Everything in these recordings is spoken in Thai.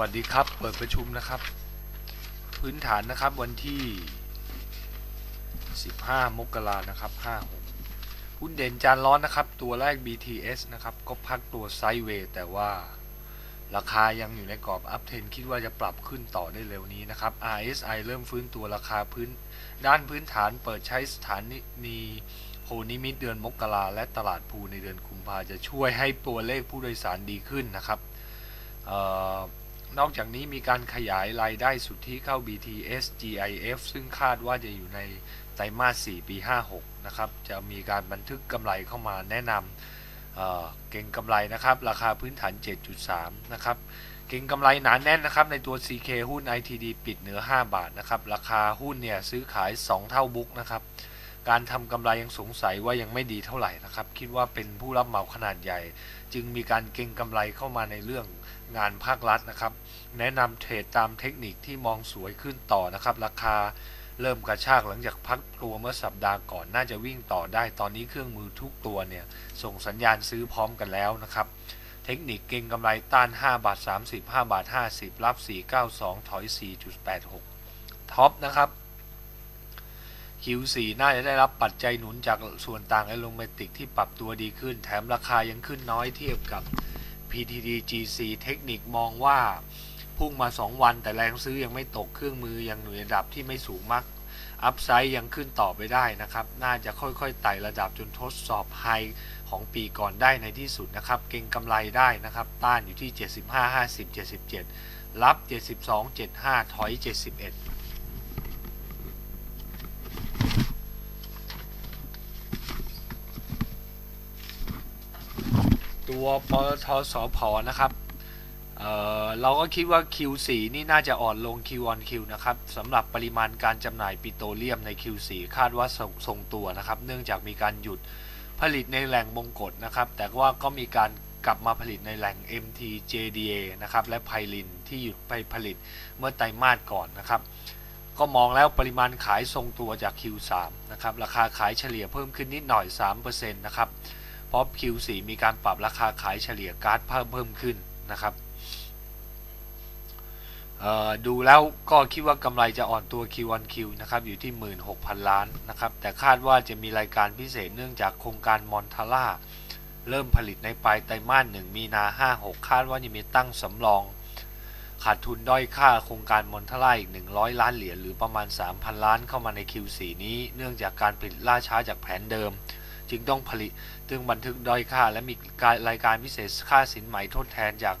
วัสดีครับ เปิดประชุมนะครับ พื้นฐานนะครับวันที่ 15 มกรานะครับ 56 หุ้นเด่นจานร้อนนะครับ ตัวแรก BTS นะครับ ก็พักตัวไซด์เวย์แต่ว่าราคายังอยู่ในกรอบอัพเทนคิดว่าจะปรับขึ้นต่อได้เร็วนี้นะครับ RSI เริ่มฟื้นตัวราคาพื้น ด้านพื้นฐานเปิดใช้สถานีโพนิมิตเดือนมกราและตลาดภูในเดือนกุมภาจะช่วยให้ตัวเลขผู้โดยสารดีขึ้นนะครับ นอกจากนี้มีการขยายรายได้สุทธิเข้า BTS GIF ซึ่งคาดว่าจะอยู่ในไตรมาส 4 ปี 56 นะครับ จะมีการบันทึกกำไรเข้ามาแนะนำเเก่งกำไรนะครับ ราคาพื้นฐาน 7.3 นะครับ เก่งกำไรหนานแน่นนะครับ ในตัว CK หุ้น ITD ปิดเหนือ 5 บาทนะครับ ราคาหุ้นเนี่ยซื้อขาย 2 เท่าบุ๊กนะครับ การทำกำไรยังสงสัยว่ายังไม่ดีเท่าไหร่นะครับ คิดว่าเป็นผู้รับเหมาขนาดใหญ่ จึงมีการเก่งกำไรเข้ามาในเรื่องงานภาครัฐนะครับ แนะนำเทรดตามเทคนิคที่มองสวยขึ้นต่อนะครับ ราคาเริ่มกระชากหลังจากพักตัวเมื่อสัปดาห์ก่อนน่าจะวิ่งต่อได้ตอนนี้เครื่องมือทุกตัวเนี่ยส่งสัญญาณซื้อพร้อมกันแล้วนะครับ เทคนิคเก่งกำไรต้าน 5 บาท30 5บาท 50 รับ 492 ถอย 4.86 ท็อปนะครับ Q4 น่าจะได้รับปัจจัยหนุนจากส่วนต่างและลเมติกที่ปรับตัวดีขึ้น แถมราคายังขึ้นน้อยเทียบกับ PTT GC เทคนิคมองว่าพุ่งมา 2 วันแต่แรงซื้อยังไม่ตกเครื่องมือยังหนุนระดับที่ไม่สูงมากอัพไซด์ยังขึ้นต่อไปได้นะครับ น่าจะค่อยๆไต่ระดับจนทดสอบไฮของปีก่อนได้ในที่สุดนะครับ เก่งกำไรได้นะครับ ต้านอยู่ที่ 75 50 77 รับ 72 75 ถอย 71 ตัวปทสพนะครับเเราก็คิดว่า Q4 นี่น่าจะอ่อนลง Q on Q นะครับสำหรับปริมาณการจำหน่ายปิโตรเลียมใน Q4 คาดว่าทรงตัวนะครับ เนื่องจากมีการหยุดผลิตในแหล่งมงกฎนะครับ แต่ว่าก็มีการกลับมาผลิตในแหล่ง MT JDA นะครับ และไพลินที่หยุดไปผลิตเมื่อไตรมาสก่อนนะครับ ก็มองแล้วปริมาณขายทรงตัวจาก Q3 นะครับ ราคาขายเฉลี่ยเพิ่มขึ้นนิดหน่อย 3%นะครับ พราะ Q4 มีการปรับราคาขายเฉลี่ยการ์ดเพิ่มเพิ่มขึ้นนะครับดูแล้วก็คิดว่ากำไรจะอ่อนตัว Q1Q นะครับอยู่ที่ 16,000 ล้านนะครับแต่คาดว่าจะมีรายการพิเศษเนื่องจากโครงการมอนทาร่าเริ่มผลิตในปลายไตรมาสหนึ่งมีนา 56 คาดว่าจะมีตั้งสำรอง ขาดทุนด้อยค่าโครงการมอนทาร่าอีก 100 ล้านเหรียญหรือประมาณ 3,000 ล้านเข้ามาใน Q4 นี้ เนื่องจากการผลิตล่าช้าจากแผนเดิม จึงต้องผลิตจึงบันทึกด้อยค่า และมีการรายการพิเศษค่าสินไหมทดแทนจาก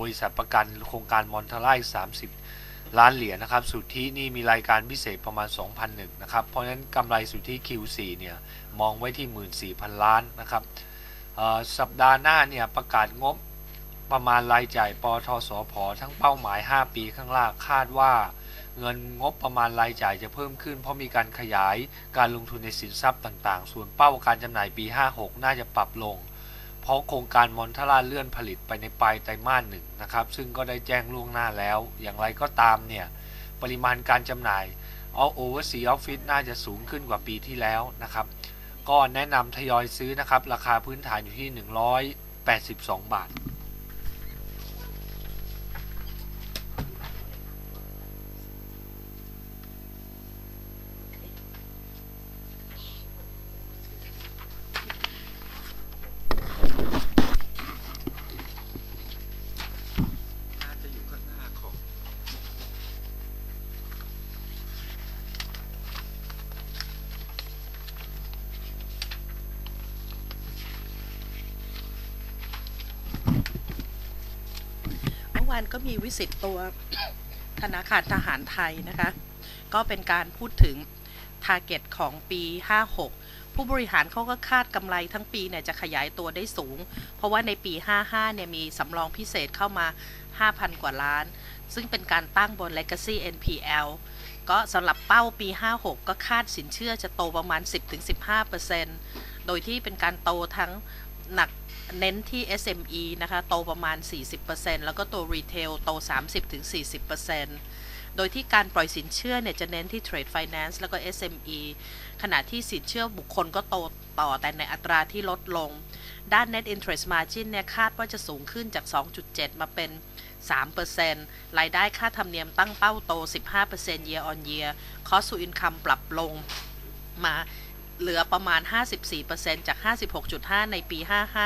บริษัทประกันโครงการมอนทาร่า30 ล้านเหรียญนะครับสุทธินี่มีรายการพิเศษประมาณ 2,001นะครับเพราะฉะนั้นกำไรสุทธิ Q4 เนี่ยมองไว้ที่ 14,000 ล้านนะครับสัปดาห์หน้าเนี่ยประกาศงบ ประมาณรายจ่ายปทสพทั้งเป้าหมาย 5 ปีข้างล่างคาดว่า เงินงบประมาณรายจ่ายจะเพิ่มขึ้น เพราะมีการขยายการลงทุนในสินทรัพย์ต่างๆ ส่วนเป้าการจำหน่ายปี 56 น่าจะปรับลง เพราะโครงการมอนทราเลื่อนผลิตไปในปลายไตรมาสหนึ่งนะครับ ซึ่งก็ได้แจ้งล่วงหน้าแล้ว อย่างไรก็ตามเนี่ยปริมาณการจำหน่ายเอาโอเวอร์ซีออฟฟิศน่าจะสูงขึ้นกว่าปีที่แล้วนะครับ ก็แนะนำทยอยซื้อนะครับ ราคาพื้นฐานอยู่ที่ 182 บาท วันก็มีวิสิตตัวธนาคารทหารไทยนะคะ ก็เป็นการพูดถึงทาร์เก็ตของปี 56 ผู้บริหารเขาก็คาดกำไรทั้งปีเนี่ยจะขยายตัวได้สูง เพราะว่าในปี 55 เนี่ยมีสำรองพิเศษเข้ามา 5,000 กว่าล้าน ซึ่งเป็นการตั้งบน Legacy NPL ก็สำหรับเป้าปี 56 ก็คาดสินเชื่อจะโตประมาณ 10-15%โดยที่เป็นการโตทั้งหนัก เน้นที่ SME นะคะ โตประมาณ 40%แล้วก็ตัว Retail โต 30-40%โดยที่การปล่อยสินเชื่อเนี่ยจะเน้นที่ Trade Finance แล้วก็ SME ขณะที่สินเชื่อบุคคลก็โตต่อแต่ในอัตราที่ลดลง ด้าน Net Interest Margin เนี่ยคาดว่าจะสูงขึ้นจาก 2.7 มาเป็น 3%รายได้ค่าธรรมเนียมตั้งเป้าโต 15% year on year cost to income ปรับลงมา เหลือประมาณ 54%จาก 56.5 ในปี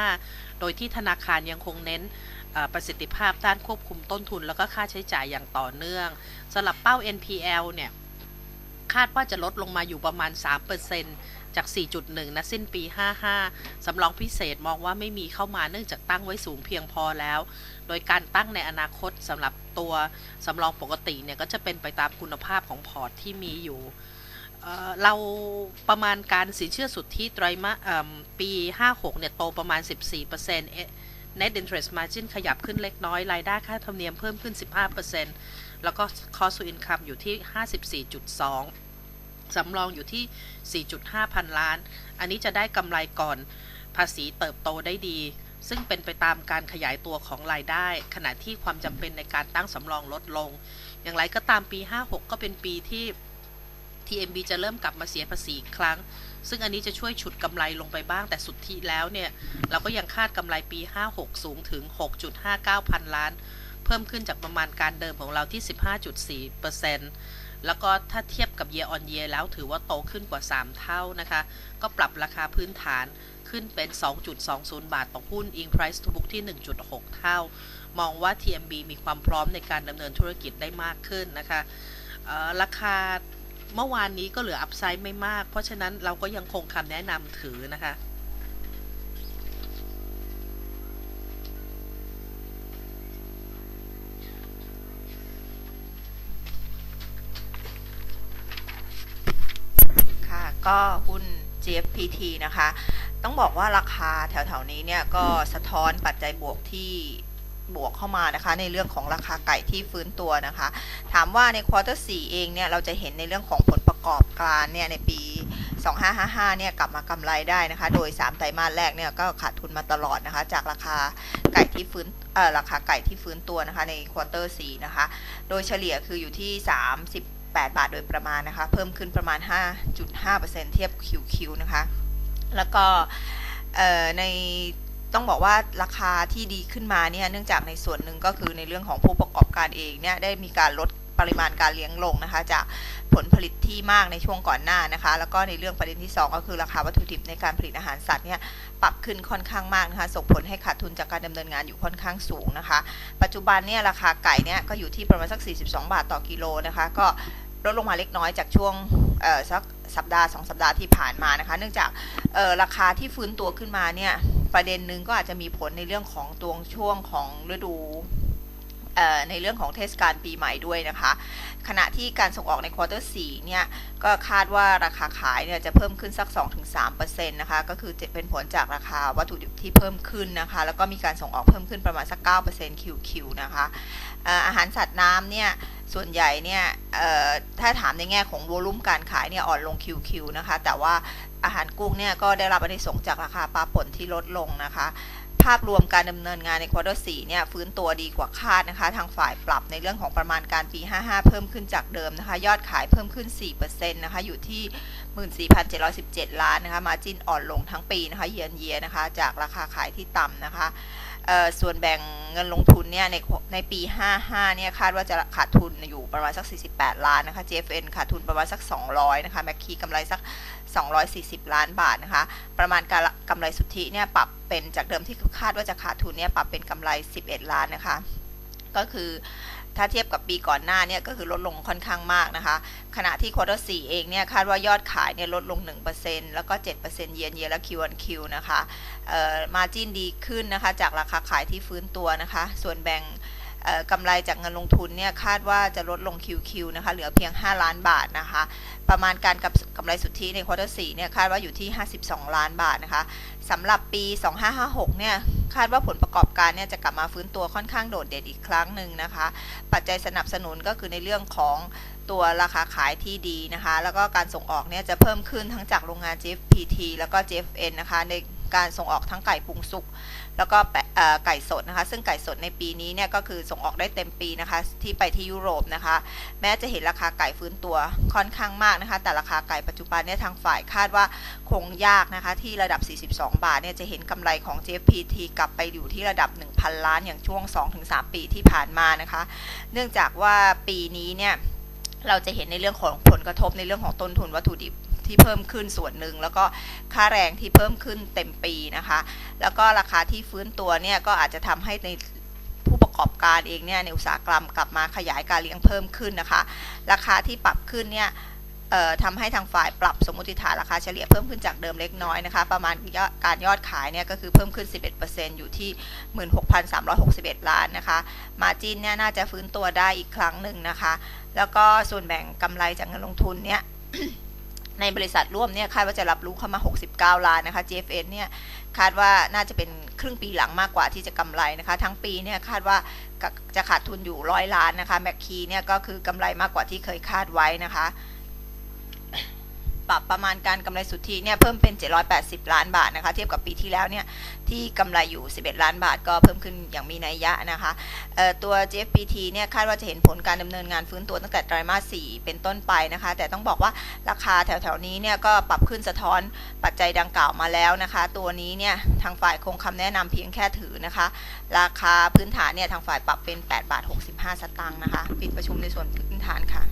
55 โดยที่ธนาคารยังคงเน้นประสิทธิภาพด้านควบคุมต้นทุน แล้วก็ค่าใช้จ่ายอย่างต่อเนื่องสำหรับเป้า NPL เนี่ย คาดว่าจะลดลงมาอยู่ประมาณ 3%จาก 4.1 นะสิ้นปี 55 สำรองพิเศษมองว่าไม่มีเข้ามาเนื่องจากตั้งไว้สูงเพียงพอแล้ว โดยการตั้งในอนาคตสำหรับตัวสำรองปกติเนี่ยก็จะเป็นไปตามคุณภาพของพอร์ตที่มีอยู่ เราประมาณการสินเชื่อสุดทธิไตรมาสปี 56 เนี่ย โตประมาณ 14% Net Interest Margin ขยับขึ้นเล็กน้อย รายได้ค่าธรรมเนียมเพิ่มขึ้น 15%แล้วก็ Cost to Income อยู่ที่ 54.2 สำรองอยู่ที่ 4.5 พันล้าน อันนี้จะได้กำไรก่อนภาษีเติบโตได้ดี ซึ่งเป็นไปตามการขยายตัวของรายได้ ขณะที่ความจำเป็นในการตั้งสำรองลดลง อย่างไรก็ตามปี 56 ก็เป็นปีที่ TMB จะเริ่มกลับมาเสียภาษีอีกครั้ง ซึ่งอันนี้จะช่วยฉุดกำไรลงไปบ้างแต่สุดที่แล้วเนี่ย เราก็ยังคาดกำไรปี 56 สูงถึง 6.59 พันล้าน เพิ่มขึ้นจากประมาณการเดิมของเราที่ 15.4%แล้วก็ถ้าเทียบกับ year on year แล้วถือว่าโตขึ้นกว่า 3 เท่านะคะ ก็ปรับราคาพื้นฐานขึ้นเป็น 2.20 บาทต่อหุ้น in price to book ที่ 1.6 เท่า มองว่า TMB มีความพร้อมในการดำเนินธุรกิจได้มากขึ้นนะคะราคา เมื่อวานนี้ก็เหลืออัพไซด์ไม่มาก เพราะฉะนั้นเราก็ยังคงคำแนะนำถือนะคะค่ะก็หุ้น GFPT นะคะ ต้องบอกว่าราคาแถวๆนี้เนี่ยก็สะท้อนปัจจัยบวกที่ บวกเข้ามานะคะ ในเรื่องของราคาไก่ที่ฟื้นตัวนะคะ ถามว่าในควอเตอร์4เองเนี่ยเราจะเห็นในเรื่องของผลประกอบการเนี่ยในปี 2555 เนี่ยกลับมากำไรได้นะคะ โดย 3 ไตรมาสแรกเนี่ยก็ขาดทุนมาตลอดนะคะ จากราคาไก่ที่ฟื้นเอ่อราคาไก่ที่ฟื้นตัวนะคะในควอเตอร์4นะคะ โดยเฉลี่ยคืออยู่ที่ 38 บาทโดยประมาณนะคะ เพิ่มขึ้นประมาณ 5.5%เทียบ QQ นะคะ แล้วก็ใน ต้องบอกว่าราคาที่ดีขึ้นมาเนี่ยเนื่องจากในส่วนหนึ่งก็คือในเรื่องของผู้ประกอบการเองเนี่ยได้มีการลดปริมาณการเลี้ยงลงนะคะจากผลผลิตที่มากในช่วงก่อนหน้านะคะ แล้วก็ในเรื่องประเด็นที่ 2 ก็คือราคาวัตถุดิบในการผลิตอาหารสัตว์เนี่ยปรับขึ้นค่อนข้างมากนะคะส่งผลให้ขาดทุนจากการดำเนินงานอยู่ค่อนข้างสูงนะคะ ปัจจุบันเนี่ยราคาไก่เนี่ยก็อยู่ที่ประมาณสัก 42 บาทต่อกิโลนะคะ ก็ลดลงมาเล็กน้อยจากช่วงสักสัปดาห์สองสัปดาห์ที่ผ่านมานะคะ เนื่องจากราคาที่ฟื้นตัวขึ้นมาเนี่ย ประเด็นหนึ่งก็อาจจะมีผลในเรื่องของตัวช่วงของฤดูในเรื่องของเทศกาลปีใหม่ด้วยนะคะ ขณะที่การส่งออกในควอเตอร์4เนี่ย ก็คาดว่าราคาขายเนี่ยจะเพิ่มขึ้นสัก 2-3%นะคะ ก็คือจะเป็นผลจากราคาวัตถุดิบที่เพิ่มขึ้นนะคะ แล้วก็มีการส่งออกเพิ่มขึ้นประมาณสัก 9% QQ นะคะเอ่ออาหารสัตว์น้ำเนี่ย ส่วนใหญ่เนี่ยถ้าถามในแง่ของโวลุ่มการขายเนี่ยอ่อนลง QQ นะคะ แต่ว่า อาหารกุ้งเนี่ยก็ได้รับอนิสงส์จากราคาปลาป่นที่ลดลงนะคะ ภาพรวมการดำเนินงานในควอเตอร์4เนี่ยฟื้นตัวดีกว่าคาดนะคะ ทางฝ่ายปรับในเรื่องของประมาณการปี 55 เพิ่มขึ้นจากเดิมนะคะ ยอดขายเพิ่มขึ้น 4%นะคะ อยู่ที่ 14,717 ล้านนะคะ มาจินอ่อนลงทั้งปีนะคะ เยียนเยียนะคะ จากราคาขายที่ต่ำนะคะ ส่วนแบ่งเงินลงทุนเนี่ยในในปี 55 เนี่ยคาดว่าจะขาดทุนอยู่ประมาณสัก 48 ล้านนะคะ JFN ขาดทุนประมาณสัก 200 นะคะแมคคีกำไรสัก 240 ล้านบาทนะคะ ประมาณการกำไรสุทธิเนี่ยปรับเป็นจากเดิมที่คาดว่าจะขาดทุนเนี่ยปรับเป็นกำไร 11 ล้านนะคะ ก็คือ ถ้าเทียบกับปีก่อนหน้าเนี่ยก็คือลดลงค่อนข้างมากนะคะ ขณะที่ควอเตอร์4เองเนี่ยคาดว่ายอดขายเนี่ยลดลง 1%แล้วก็ 7%เยียนเยียและ Q1Q นะคะเอ่อมาจินดีขึ้นนะคะจากราคาขายที่ฟื้นตัวนะคะ ส่วนแบ่งกำไรจากเงินลงทุนเนี่ยคาดว่าจะลดลง QQ นะคะเหลือเพียง 5 ล้านบาทนะคะ ประมาณการกับกำไรสุทธิในควอเตอร์4เนี่ยคาดว่าอยู่ที่ 52 ล้านบาทนะคะสำหรับปี 2556 เนี่ย คาดว่าผลประกอบการเนี่ยจะกลับมาฟื้นตัวค่อนข้างโดดเด่นอีกครั้งหนึ่งนะคะ ปัจจัยสนับสนุนก็คือในเรื่องของตัวราคาขายที่ดีนะคะ แล้วก็การส่งออกเนี่ยจะเพิ่มขึ้นทั้งจากโรงงาน JFPT แล้วก็ JFN นะคะ ในการส่งออกทั้งไก่ปรุงสุก แล้วก็แไก่สดนะคะ ซึ่งไก่สดในปีนี้เนี่ยก็คือส่งออกได้เต็มปีนะคะ ที่ไปที่ยุโรปนะคะ แม้จะเห็นราคาไก่ฟื้นตัวค่อนข้างมากนะคะ แต่ราคาไก่ปัจจุบันเนี่ยทางฝ่ายคาดว่าคงยากนะคะ ที่ระดับ 42 บาทเนี่ยจะเห็นกำไรของ JPT กลับไปอยู่ที่ระดับ 1,000 ล้านอย่างช่วง 2-3 ปีที่ผ่านมานะคะ เนื่องจากว่าปีนี้เนี่ยเราจะเห็นในเรื่องของผลกระทบในเรื่องของต้นทุนวัตถุดิบ ที่เพิ่มขึ้นส่วนหนึ่งแล้วก็ค่าแรงที่เพิ่มขึ้นเต็มปีนะคะ แล้วก็ราคาที่ฟื้นตัวเนี่ยก็อาจจะทำให้ในผู้ประกอบการเองเนี่ยในอุตสาหกรรมกลับมาขยายการเลี้ยงเพิ่มขึ้นนะคะ ราคาที่ปรับขึ้นเนี่ยทำให้ทางฝ่ายปรับสมมติฐานราคาเฉลี่ยเพิ่มขึ้นจากเดิมเล็กน้อยนะคะ ประมาณการยอดขายเนี่ยก็คือเพิ่มขึ้น 11%อยู่ที่ 16,361 ล้านนะคะ มาจินเนี่ยน่าจะฟื้นตัวได้อีกครั้งหนึ่งนะคะ แล้วก็ส่วนแบ่งกำไรจากเงินลงทุนเนี่ย ในบริษัทร่วมเนี่ยคาดว่าจะรับรู้เข้ามา 69 ล้านนะคะ GFN เนี่ยคาดว่าน่าจะเป็นครึ่งปีหลังมากกว่าที่จะกำไรนะคะ ทั้งปีเนี่ยคาดว่าจะขาดทุนอยู่ร้อยล้านนะคะแมคคีเนี่ยก็คือกำไรมากกว่าที่เคยคาดไว้นะคะ ปรับประมาณการกำไรสุทธิเนี่ยเพิ่มเป็น 780 ล้านบาทนะคะ เทียบกับปีที่แล้วเนี่ยที่กำไรอยู่ 11 ล้านบาทก็เพิ่มขึ้นอย่างมีนัยยะนะคะตัว JFPT เนี่ยคาดว่าจะเห็นผลการดำเนินงานฟื้นตัวตั้งแต่ไตรมาส 4 เป็นต้นไปนะคะ แต่ต้องบอกว่าราคาแถวๆนี้เนี่ยก็ปรับขึ้นสะท้อนปัจจัยดังกล่าวมาแล้วนะคะ ตัวนี้เนี่ยทางฝ่ายคงคำแนะนำเพียงแค่ถือนะคะ ราคาพื้นฐานเนี่ยทางฝ่ายปรับเป็น 8 บาท 65 สตางค์นะคะ ปิดประชุมในส่วนพื้นฐานค่ะ